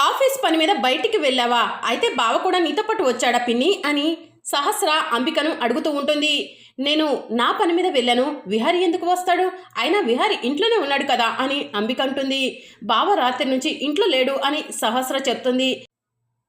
Office పని మీద బయటికి వెళ్ళావా? అయితే బావ కూడా నీతో పాటు వచ్చాడా పిన్ని? అని సహస్ర అంబికను అడుగుతూ ఉంటుంది. నేను నా పని మీద వెళ్ళాను. విహారి ఎందుకు వస్తాడు? అయినా విహారి ఇంట్లోనే ఉన్నాడు కదా అని అంబిక అంటుంది. బావ రాత్రి నుంచి ఇంట్లో లేడు అని సహస్ర చెప్తుంది.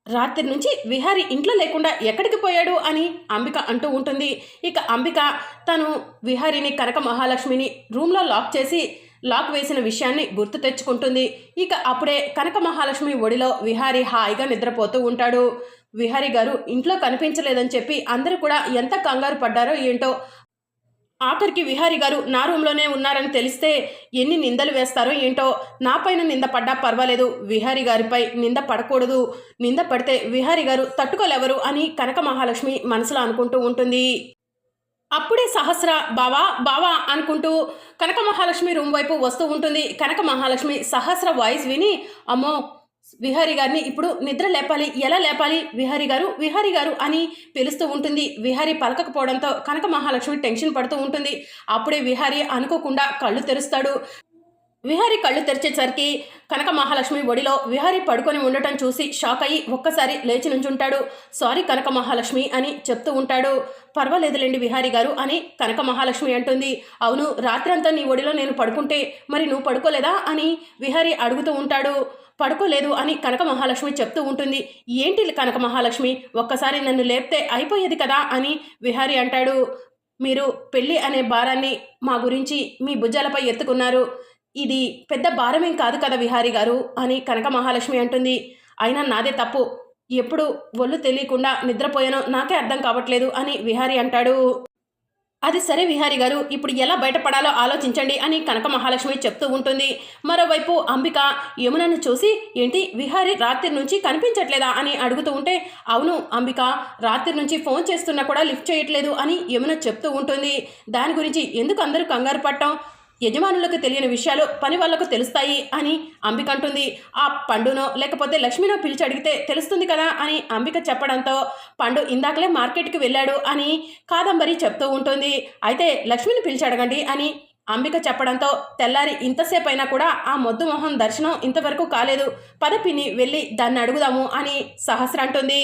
రాత్రి నుంచి విహారి ఇంట్లో లేకుండా ఎక్కడికి పోయాడు అని అంబిక అంటూ ఉంటుంది. ఇక అంబిక తను విహారిని కనక మహాలక్ష్మిని రూమ్లో లాక్ చేసి లాక్ వేసిన విషయాన్ని గుర్తు తెచ్చుకుంటుంది. ఇక అప్పుడే కనక మహాలక్ష్మి ఒడిలో విహారి హాయిగా నిద్రపోతూ ఉంటాడు. విహారి గారు ఇంట్లో కనిపించలేదని చెప్పి అందరూ కూడా ఎంత కంగారు పడ్డారో ఏంటో ఆఖరికి విహారి గారు నా రూమ్లోనే ఉన్నారని తెలిస్తే ఎన్ని నిందలు వేస్తారో ఏంటో నా పైన నింద పడ్డా పర్వాలేదు. విహారి గారిపై నింద పడకూడదు. నింద పడితే విహారి గారు తట్టుకోలేవరు అని కనక మహాలక్ష్మి మనసులో అనుకుంటూ ఉంటుంది. అప్పుడే సహస్ర బావా బావా అనుకుంటూ కనక మహాలక్ష్మి రూమ్ వైపు వస్తూ ఉంటుంది. కనక మహాలక్ష్మి సహస్ర వాయిస్ విని అమ్మో విహారి గారిని ఇప్పుడు నిద్ర లేపాలి. ఎలా లేపాలి? విహారి గారు విహారి గారు అని పిలుస్తూ ఉంటుంది. విహారి పలకకపోవడంతో కనక మహాలక్ష్మి టెన్షన్ పడుతూ ఉంటుంది. అప్పుడే విహారి అనుకోకుండా కళ్ళు తెరుస్తాడు. విహారి కళ్ళు తెరిచేసరికి కనక మహాలక్ష్మి ఒడిలో విహారి పడుకొని ఉండటం చూసి షాక్ అయ్యి ఒక్కసారి లేచి నుంచుంటాడు. సారీ కనక మహాలక్ష్మి అని చెప్తూ ఉంటాడు. పర్వాలేదులేండి విహారి గారు అని కనక మహాలక్ష్మి అంటుంది. అవును రాత్రంతా నీ ఒడిలో నేను పడుకుంటే మరి నువ్వు పడుకోలేదా అని విహారి అడుగుతూ ఉంటాడు. పడుకోలేదు అని కనక మహాలక్ష్మి చెప్తూ ఉంటుంది. ఏంటి కనక మహాలక్ష్మి ఒక్కసారి నన్ను లేపితే అయిపోయేది కదా అని విహారి అంటాడు. మీరు పెళ్ళి అనే భారాన్ని మా గురించి మీ భుజాలపై ఎత్తుకున్నారు. ఇది పెద్ద భారమేం కాదు కదా విహారి గారు అని కనక మహాలక్ష్మి అంటుంది. అయినా నాదే తప్పు. ఎప్పుడు ఒళ్ళు తెలియకుండా నిద్రపోయానో నాకే అర్థం కావట్లేదు అని విహారి అంటాడు. అది సరే విహారి గారు ఇప్పుడు ఎలా బయటపడాలో ఆలోచించండి అని కనక మహాలక్ష్మి చెప్తూ ఉంటుంది. మరోవైపు అంబిక యమునను చూసి ఏంటి విహారి రాత్రి నుంచి కనిపించట్లేదా? అని అడుగుతూ ఉంటే అవును అంబిక రాత్రి నుంచి ఫోన్ చేస్తున్నా కూడా లిఫ్ట్ చేయట్లేదు అని యమున చెప్తూ ఉంటుంది. దాని గురించి ఎందుకు అందరూ కంగారు పట్టం యజమానులకు తెలియని విషయాలు పని వాళ్ళకు తెలుస్తాయి అని అంబిక అంటుంది. ఆ పండునో లేకపోతే లక్ష్మినో పిలిచి అడిగితే తెలుస్తుంది కదా అని అంబిక చెప్పడంతో పండు ఇందాకలే మార్కెట్కి వెళ్ళాడు అని కాదంబరి చెప్తూ ఉంటుంది. అయితే లక్ష్మిని పిలిచి అడగండి అని అంబిక చెప్పడంతో తెల్లారి ఇంతసేపు అయినా కూడా ఆ మొద్దు మొహం దర్శనం ఇంతవరకు కాలేదు. పదపిని వెళ్ళి దాన్ని అడుగుదాము అని సహస్ర అంటుంది.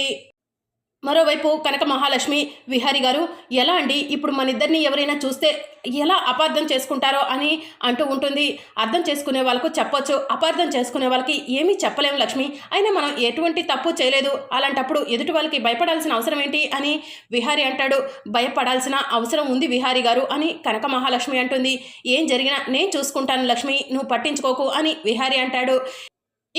మరోవైపు కనక మహాలక్ష్మి విహారి గారు ఎలా అండి? ఇప్పుడు మన ఇద్దరిని ఎవరైనా చూస్తే ఎలా అపార్థం చేసుకుంటారో అని అంటూ ఉంటుంది. అర్థం చేసుకునే వాళ్ళకు చెప్పొచ్చు. అపార్థం చేసుకునే వాళ్ళకి ఏమీ చెప్పలేము లక్ష్మి. అయినా మనం ఎటువంటి తప్పు చేయలేదు. అలాంటప్పుడు ఎదుటి వాళ్ళకి భయపడాల్సిన అవసరం ఏంటి? అని విహారి అంటాడు. భయపడాల్సిన అవసరం ఉంది విహారి గారు అని కనక మహాలక్ష్మి అంటుంది. ఏం జరిగినా నేను చూసుకుంటాను లక్ష్మి. నువ్వు పట్టించుకోకు అని విహారి అంటాడు.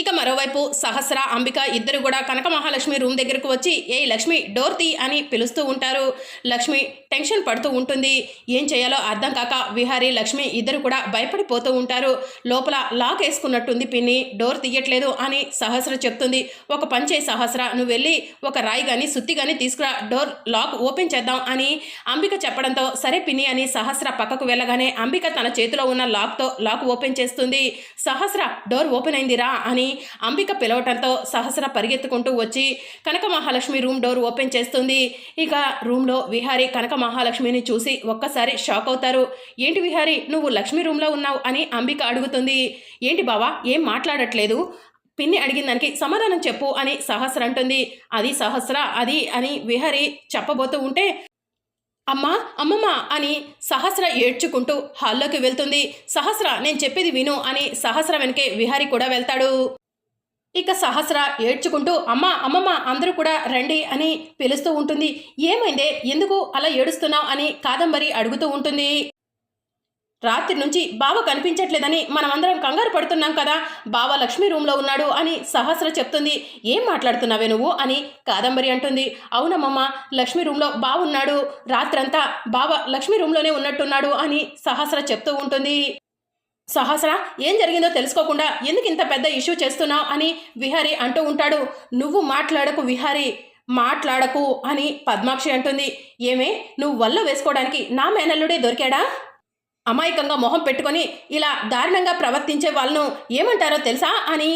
ఇక మరోవైపు సహస్ర అంబిక ఇద్దరు కూడా కనక మహాలక్ష్మి రూమ్ దగ్గరకు వచ్చి ఏ లక్ష్మి డోర్ తీ అని పిలుస్తూ ఉంటారు. లక్ష్మి టెన్షన్ పడుతూ ఉంటుంది. ఏం చేయాలో అర్థం కాక విహారీ లక్ష్మి ఇద్దరు కూడా భయపడిపోతూ ఉంటారు. లోపల లాక్ వేసుకున్నట్టుంది పిన్ని. డోర్ తీయట్లేదు అని సహస్ర చెప్తుంది. ఒక పంచే సహస్ర నువ్వు వెళ్ళి ఒక రాయి కానీ సుత్తి కానీ తీసుకురా డోర్ లాక్ ఓపెన్ చేద్దాం అని అంబిక చెప్పడంతో సరే పిన్ని అని సహస్ర పక్కకు వెళ్ళగానే అంబిక తన చేతిలో ఉన్న లాక్తో లాక్ ఓపెన్ చేస్తుంది. సహస్ర డోర్ ఓపెన్ అయిందిరా అని అంబిక పిలవటంతో సహస్ర పరిగెత్తుకుంటూ వచ్చి Kanaka Mahalakshmi room door open చేస్తుంది. ఇక రూమ్లో విహారి కనక మహాలక్ష్మిని చూసి ఒక్కసారి షాక్ అవుతారు. ఏంటి విహారి నువ్వు లక్ష్మి రూమ్లో ఉన్నావు? అని అంబిక అడుగుతుంది. ఏంటి బావా ఏం మాట్లాడట్లేదు? పిన్ని అడిగిన దానికి సమాధానం చెప్పు అని సహస్ర అంటుంది. అది సహస్ర అది అని విహారి చెప్పబోతూ ఉంటే అమ్మా అమ్మమ్మ అని సహస్ర ఏడ్చుకుంటూ హాల్లోకి వెళ్తుంది. సహస్ర నేను చెప్పేది విను అని సహస్ర వెనకే విహారి కూడా వెళ్తాడు. ఇక సహస్ర ఏడ్చుకుంటూ అమ్మ అమ్మమ్మ అందరూ కూడా రండి అని పిలుస్తూ ఉంటుంది. ఏమైందే? ఎందుకు అలా ఏడుస్తున్నావు అని కాదంబరి అడుగుతూ ఉంటుంది. రాత్రి నుంచి బావ కనిపించట్లేదని మనమందరం కంగారు పడుతున్నాం కదా. బావ లక్ష్మి రూమ్లో ఉన్నాడు అని సహస్ర చెప్తుంది. ఏం మాట్లాడుతున్నావే నువ్వు? అని కాదంబరి అంటుంది. అవునమ్మమ్మ లక్ష్మి రూమ్లో బావున్నాడు రాత్రంతా బావ లక్ష్మి రూమ్లోనే ఉన్నట్టున్నాడు అని సహస్ర చెప్తూ ఉంటుంది. సహస్ర ఏం జరిగిందో తెలుసుకోకుండా ఎందుకు ఇంత పెద్ద ఇష్యూ చేస్తున్నావు? అని విహారి అంటూ ఉంటాడు. నువ్వు మాట్లాడకు విహారి మాట్లాడకు అని పద్మాక్షి అంటుంది. ఏమే నువ్వు వల్ల వేసుకోవడానికి నా మేనల్లుడే దొరికాడా? అమాయకంగా మొహం పెట్టుకొని ఇలా దారుణంగా ప్రవర్తించే వాళ్ళను ఏమంటారో తెలుసా అని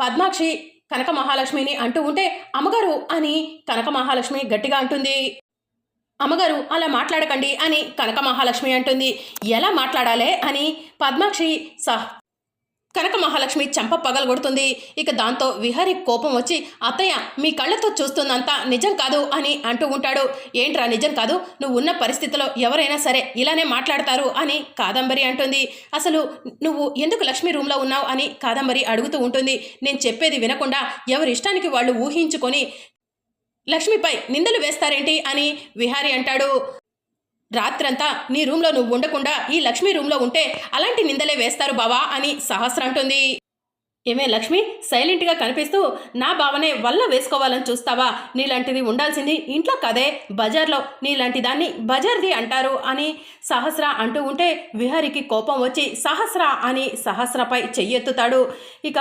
పద్మాక్షి కనక మహాలక్ష్మిని అంటూ ఉంటే అమ్మగారు అని కనక మహాలక్ష్మి గట్టిగా అంటుంది. అమ్మగారు అలా మాట్లాడకండి అని కనక మహాలక్ష్మి అంటుంది. ఎలా మాట్లాడాలే అని పద్మాక్షి సహ కనక మహాలక్ష్మి చంప పగలగొడుతుంది ఇక దాంతో విహారి కోపం వచ్చి అత్తయ్య మీ కళ్ళతో చూస్తుందంతా నిజం కాదు అని అంటూ ఉంటాడు. ఏంట్రా నిజం కాదు? నువ్వు ఉన్న పరిస్థితిలో ఎవరైనా సరే ఇలానే మాట్లాడతారు అని కాదంబరి అంటుంది. అసలు నువ్వు ఎందుకు లక్ష్మి రూమ్లో ఉన్నావు? అని కాదంబరి అడుగుతూ ఉంటుంది. నేను చెప్పేది వినకుండా ఎవరి ఇష్టానికి వాళ్ళు ఊహించుకొని లక్ష్మిపై నిందలు వేస్తారేంటి? అని విహారి అంటాడు. రాత్రంతా నీ రూమ్లో నువ్వు ఉండకుండా ఈ లక్ష్మి రూమ్లో ఉంటే అలాంటి నిందలే వేస్తారు బావా అని సహస్ర అంటుంది. ఏమే లక్ష్మి సైలెంట్గా కనిపిస్తూ నా భావనే వల్ల వేసుకోవాలని చూస్తావా? నీలాంటిది ఉండాల్సింది ఇంట్లో కదే బజార్లో నీలాంటి దాన్ని బజార్ది అంటారు అని సహస్ర అంటూ ఉంటే విహారికి కోపం వచ్చి సహస్ర అని సహస్రపై చెయ్యెత్తుతాడు. ఇక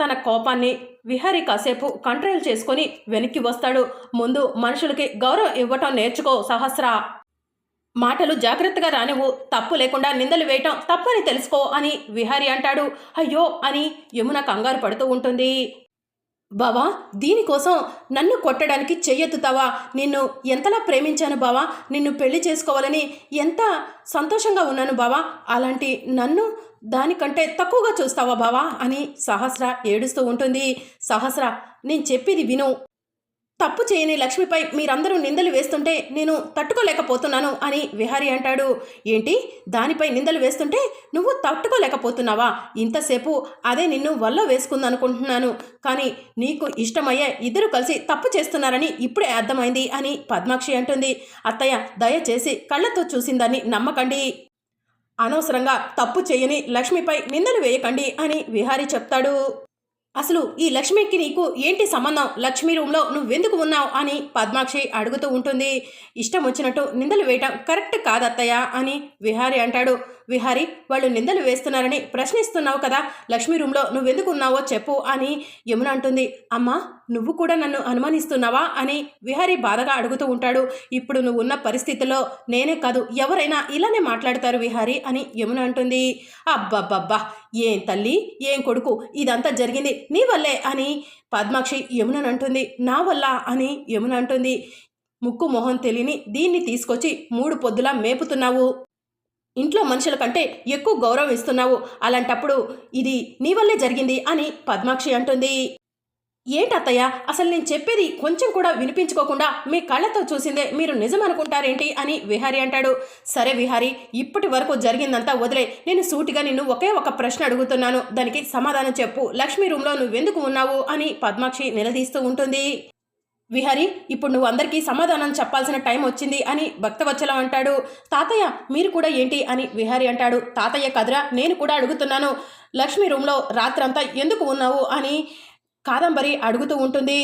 తన కోపాన్ని విహారి కాసేపు కంట్రోల్ చేసుకొని వెనక్కి వస్తాడు. ముందు మనుషులకి గౌరవం ఇవ్వటం నేర్చుకో సహస్ర. మాటలు జాగ్రత్తగా రానివ్వు తప్పు లేకుండా నిందలు వేయటం తప్పని తెలుసుకో అని విహారి అంటాడు. అయ్యో అని యమున కంగారు పడుతూ ఉంటుంది. బావా దీనికోసం నన్ను కొట్టడానికి చెయ్యెత్తుతావా? నిన్ను ఎంతలా ప్రేమించాను బావా? నిన్ను పెళ్ళి చేసుకోవాలని ఎంత సంతోషంగా ఉన్నాను బావా? అలాంటి నన్ను దానికంటే తక్కువగా చూస్తావా బావా? అని సహస్ర ఏడుస్తూ ఉంటుంది. సహస్ర నేను చెప్పేది విను. తప్పు చేయని లక్ష్మిపై మీరందరూ నిందలు వేస్తుంటే నేను తట్టుకోలేకపోతున్నాను అని విహారి అంటాడు. ఏంటి? దానిపై నిందలు వేస్తుంటే నువ్వు తట్టుకోలేకపోతున్నావా? ఇంతసేపు అదే నిన్ను వల్ల వేసుకుందనుకుంటున్నాను. కానీ నీకు ఇష్టమయ్యే ఇద్దరు కలిసి తప్పు చేస్తున్నారని ఇప్పుడే అర్థమైంది అని పద్మాక్షి అంటుంది. అత్తయ్య దయచేసి కళ్ళతో చూసిందని నమ్మకండి. అనవసరంగా తప్పు చేయని లక్ష్మిపై నిందలు వేయకండి అని విహారి చెప్తాడు. అసలు ఈ లక్ష్మికి నీకు ఏంటి సంబంధం? లక్ష్మి రూమ్లో నువ్వెందుకు ఉన్నావు? అని పద్మాక్షి అడుగుతూ ఉంటుంది. ఇష్టం వచ్చినట్టు నిందలు వేయటం కరెక్ట్ కాదత్తయ్య అని విహారి అంటాడు. విహారి వాళ్ళు నిందలు వేస్తున్నారని ప్రశ్నిస్తున్నావు కదా లక్ష్మి రూమ్లో నువ్వెందుకు ఉన్నావో చెప్పు అని యమున అంటుంది. అమ్మా నువ్వు కూడా నన్ను అనుమానిస్తున్నావా అని విహారి బాధగా అడుగుతూ ఉంటాడు. ఇప్పుడు నువ్వు ఉన్న పరిస్థితిలో నేనే కాదు ఎవరైనా ఇలానే మాట్లాడతారు విహారి అని యమున అంటుంది. అబ్బబ్బబ్బా ఏం తల్లి ఏం కొడుకు ఇదంతా జరిగింది నీ వల్లే అని పద్మాక్షి యమునని అంటుంది. నా వల్ల అని యమున అంటుంది. ముక్కు మొహం తెలియని దీన్ని తీసుకొచ్చి మూడు పొద్దులా మేపుతున్నావు. ఇంట్లో మనుషుల కంటే ఎక్కువ గౌరవం ఇస్తున్నావు. అలాంటప్పుడు ఇది నీ వల్లే జరిగింది అని పద్మాక్షి అంటుంది. ఏంటత్తయ్య అసలు నేను చెప్పేది కొంచెం కూడా వినిపించుకోకుండా మీ కళ్ళతో చూసిందే మీరు నిజం అనుకుంటారేంటి అని విహారి అంటాడు. సరే విహారి ఇప్పటి వరకు జరిగిందంతా వదిలే. నేను సూటిగా నిన్ను ఒకే ఒక ప్రశ్న అడుగుతున్నాను. దానికి సమాధానం చెప్పు. లక్ష్మి రూమ్లో నువ్వెందుకు ఉన్నావు అని పద్మాక్షి నిలదీస్తూ ఉంటుంది. విహారి ఇప్పుడు నువ్వు అందరికీ సమాధానం చెప్పాల్సిన టైం వచ్చింది అని భక్తవచ్చలం అంటాడు. తాతయ్య మీరు కూడా ఏంటి అని విహారి అంటాడు. తాతయ్య కదరా నేను కూడా అడుగుతున్నాను. లక్ష్మి రూమ్లో రాత్రంతా ఎందుకు ఉన్నావు అని కాదంబరి అడుగుతూ ఉంటుంది.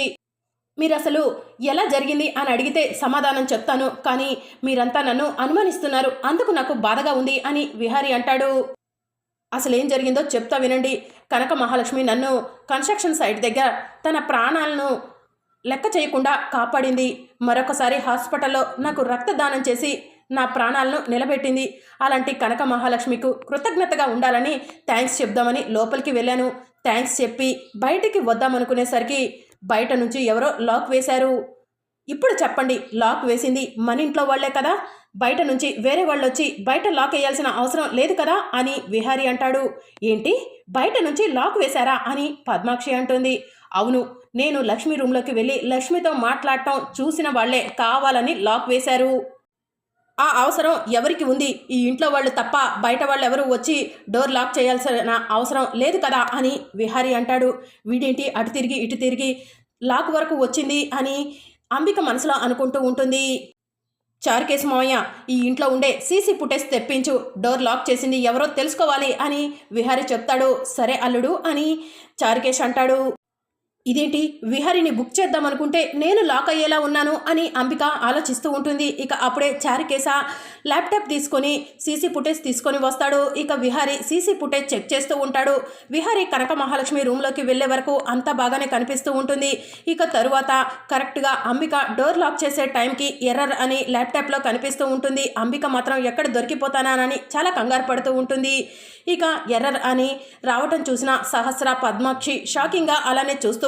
మీరు అసలు ఎలా జరిగింది అని అడిగితే సమాధానం చెప్తాను కానీ మీరంతా నన్ను అనుమానిస్తున్నారు. అందుకు నాకు బాధగా ఉంది అని విహారి అంటాడు. అసలు ఏం జరిగిందో చెప్తా వినండి. కనక మహాలక్ష్మి నన్ను కన్స్ట్రక్షన్ సైట్ దగ్గర తన ప్రాణాలను లెక్క చేయకుండా కాపాడింది. మరొకసారి హాస్పిటల్లో నాకు రక్తదానం చేసి నా ప్రాణాలను నిలబెట్టింది. అలాంటి కనక మహాలక్ష్మికు కృతజ్ఞతగా ఉండాలని థ్యాంక్స్ చెప్దామని లోపలికి వెళ్ళాను. థ్యాంక్స్ చెప్పి బయటికి వద్దామనుకునేసరికి బయట నుంచి ఎవరో లాక్ వేశారు. ఇప్పుడు చెప్పండి లాక్ వేసింది మన ఇంట్లో వాళ్ళే కదా? బయట నుంచి వేరే వాళ్ళు వచ్చి బయట లాక్ వేయాల్సిన అవసరం లేదు కదా? అని విహారి అంటాడు. ఏంటి? బయట నుంచి లాక్ వేశారా అని పద్మాక్షి అంటుంది. అవును నేను లక్ష్మి రూమ్లోకి వెళ్ళి లక్ష్మితో మాట్లాడటం చూసిన వాళ్ళే కావాలని లాక్ వేశారు. ఆ అవసరం ఎవరికి ఉంది? ఈ ఇంట్లో వాళ్ళు తప్ప బయట వాళ్ళు ఎవరు వచ్చి డోర్ లాక్ చేయాల్సిన అవసరం లేదు కదా అని విహారి అంటాడు. వీడేంటి? అటు తిరిగి ఇటు తిరిగి లాక్ వరకు వచ్చింది అని అంబిక మనసులో అనుకుంటూ ఉంటుంది. చారుకేశ్ మావయ్య ఈ ఇంట్లో ఉండే సీసీ ఫుటేజ్ తెప్పించు డోర్ లాక్ చేసింది ఎవరో తెలుసుకోవాలి అని విహారి చెప్తాడు. సరే అల్లుడు అని చారుకేశ్ అంటాడు. ఇదేంటి? విహారిని బుక్ చేద్దాం అనుకుంటే నేను లాక్ అయ్యేలా ఉన్నాను అని అంబిక ఆలోచిస్తూ ఉంటుంది. ఇక అప్పుడే చారికేస ల్యాప్టాప్ తీసుకొని సీసీ ఫుటేజ్ తీసుకొని వస్తాడు. ఇక విహారి సీసీ ఫుటేజ్ చెక్ చేస్తూ ఉంటాడు. విహారి కనక మహాలక్ష్మి రూమ్లోకి వెళ్ళే వరకు అంతా బాగానే కనిపిస్తూ ఉంటుంది. ఇక తరువాత కరెక్ట్గా అంబిక డోర్ లాక్ చేసే టైంకి ఎర్రర్ అని ల్యాప్టాప్లో కనిపిస్తూ ఉంటుంది. అంబిక మాత్రం ఎక్కడ దొరికిపోతానానని చాలా కంగారు పడుతూ ఉంటుంది. ఇక ఎర్రర్ అని రావటం చూసిన సహస్ర పద్మాక్షి షాకింగ్గా అలానే చూస్తూ